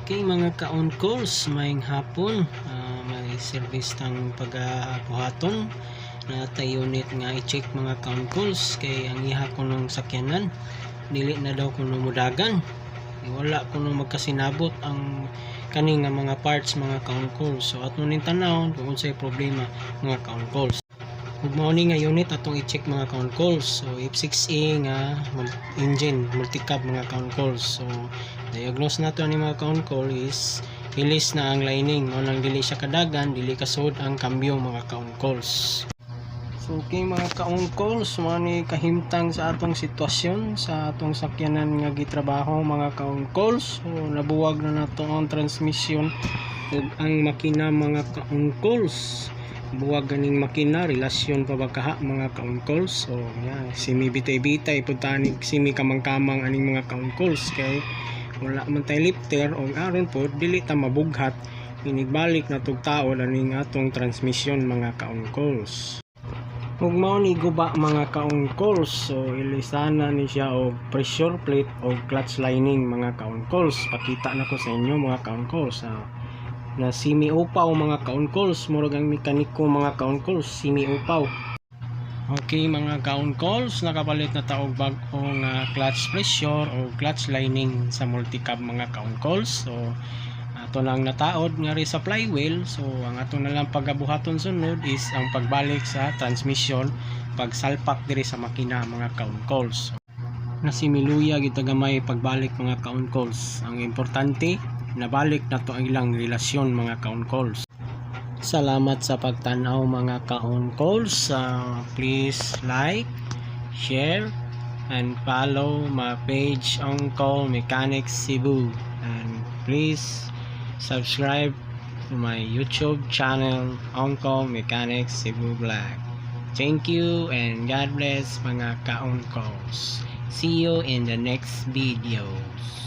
Okay mga ka-on calls, maying hapon, Ah, may service tang pagabuhaton na tay unit nga i-check mga ka-on calls kay ang iha ko nung sakyanan. Dili na daw kuno mudagan. Wala kuno magkasinabot ang kani nga mga parts mga ka-on calls so ato ning tanawon kung unsay problema mga ka-on calls Good morning nga unit atong i-check mga count calls. So F6A nga engine multi-cab mga count calls. So diagnose nato ni mga count call is ilis na ang lining. Mo nang dili siya kadagan, dili kasod ang kambyo mga count calls. So okay mga count calls, mo ni kahimtang sa atong sitwasyon sa atong sakyanan nga gitrabaho mga count calls. So nabuwag na nato ang transmission ang makina mga count calls buwag ganing makina relasyon pa ba kaha mga kaon calls? So yeah, simi bitay bitay putanig simi kamang kamang aning mga kaon calls kay wala man tay lifter o aron po dili ta mabughat. Inigbalik na tug taon aning atong transmission mga kaon calls. Ug mao ni guba mga kaon calls so ilisana ni siya og pressure plate o clutch lining mga kaon calls. Pakita na ko sa inyo mga kaon calls ah na simi upaw mga kaon calls. Murag ang mekaniko mga kaon calls simi upaw. Okay mga kaon calls nakapalit na taog bag-ong uh, clutch pressure o clutch lining sa multicab mga kaon calls. So ato lang nataod nga rin sa flywheel. So ang ato na lang pagabuhaton sunod is ang pagbalik sa transmission pagsalpak diri sa makina mga kaon calls. Na si gitagamay pagbalik mga kaon calls. Ang importante nabalik na to ang ilang relasyon mga kaon calls. Salamat sa pagtanaw mga kaon calls. Uh, please like share and follow my page Uncle Mechanics Cebu. And please subscribe to my YouTube channel Uncle Mechanics Cebu Vlog. Thank you and God bless mga kaon calls. See you in the next videos